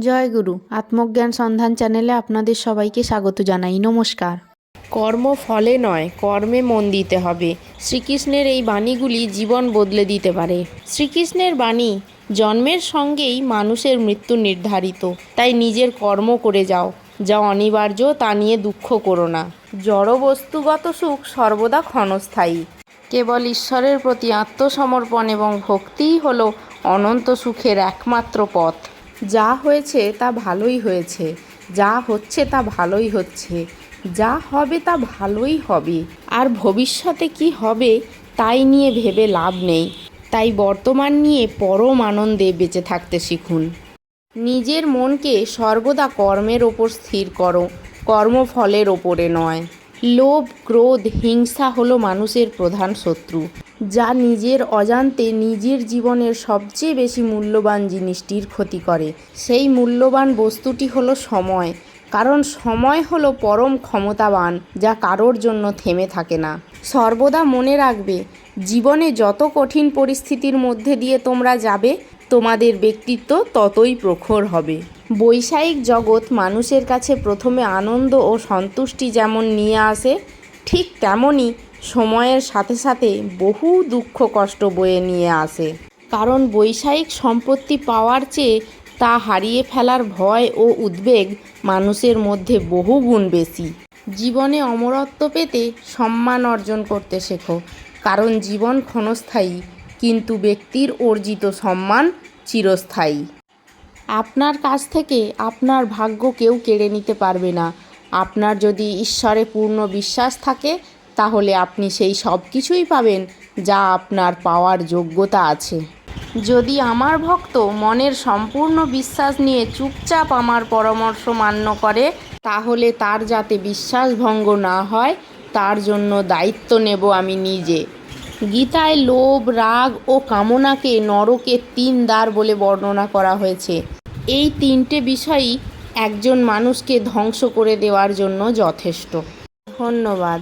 জয় গুরু। আত্মজ্ঞান সন্ধান চ্যানেলে আপনাদের সবাইকে স্বাগত জানাই। নমস্কার। কর্ম ফলে নয়, কর্মে মন দিতে হবে। শ্রীকৃষ্ণের এই বাণীগুলি জীবন বদলে দিতে পারে। শ্রীকৃষ্ণের বাণী, জন্মের সঙ্গেই মানুষের মৃত্যু নির্ধারিত। তাই নিজের কর্ম করে যাও। যা অনিবার্য, তা নিয়ে দুঃখ করো না। জড় বস্তুগত সুখ সর্বদা ক্ষণস্থায়ী। কেবল ঈশ্বরের প্রতি আত্মসমর্পণ এবং ভক্তিই হল অনন্ত সুখের একমাত্র পথ। যা হয়েছে তা ভালোই হয়েছে, যা হচ্ছে তা ভালোই হচ্ছে, যা হবে তা ভালোই হবে। আর ভবিষ্যতে কি হবে তাই নিয়ে ভেবে লাভ নেই, তাই বর্তমান নিয়ে পরম আনন্দে বেঁচে থাকতে শিখুন। নিজের মনকে সর্বদা কর্মের ওপর স্থির করো, কর্মফলের ওপরে নয়। লোভ, ক্রোধ, হিংসা হলো মানুষের প্রধান শত্রু, যা নিজের অজান্তে নিজের জীবনের সবচেয়ে বেশি মূল্যবান জিনিসটির ক্ষতি করে। সেই মূল্যবান বস্তুটি হলো সময়, কারণ সময় হলো পরম ক্ষমতাবান, যা কারোর জন্য থেমে থাকে না। সর্বদা মনে রাখবে, জীবনে যত কঠিন পরিস্থিতির মধ্যে দিয়ে তোমরা যাবে, তোমাদের ব্যক্তিত্ব ততই প্রখর হবে। বৈষয়িক জগৎ মানুষের কাছে প্রথমে আনন্দ ও সন্তুষ্টি যেমন নিয়ে আসে, ঠিক তেমনই সময়ের সাথে সাথে বহু দুঃখ কষ্ট বয়ে নিয়ে আসে। কারণ বৈষয়িক সম্পত্তি পাওয়ার চেয়ে তা হারিয়ে ফেলার ভয় ও উদ্বেগ মানুষের মধ্যে বহু গুণ বেশি। জীবনে অমরত্ব পেতে সম্মান অর্জন করতে শেখো, কারণ জীবন ক্ষণস্থায়ী, কিন্তু ব্যক্তির অর্জিত সম্মান চিরস্থায়ী। আপনার কাছ থেকে আপনার ভাগ্য কেউ কেড়ে নিতে পারবে না। আপনার যদি ঈশ্বরে পূর্ণ বিশ্বাস থাকে, তাহলে আপনি সেই সব কিছুই পাবেন যা আপনার পাওয়ার যোগ্যতা আছে। যদি আমার ভক্ত মনের সম্পূর্ণ বিশ্বাস নিয়ে চুপচাপ আমার পরামর্শ মান্য করে, তাহলে তার যাতে বিশ্বাসভঙ্গ না হয়, তার জন্য দায়িত্ব নেব আমি নিজে। গীতায় লোভ, রাগ ও কামনাকে নরকের তিন দ্বার বলে বর্ণনা করা হয়েছে। এই তিনটে বিষয়ই একজন মানুষকে ধ্বংস করে দেওয়ার জন্য যথেষ্ট। ধন্যবাদ।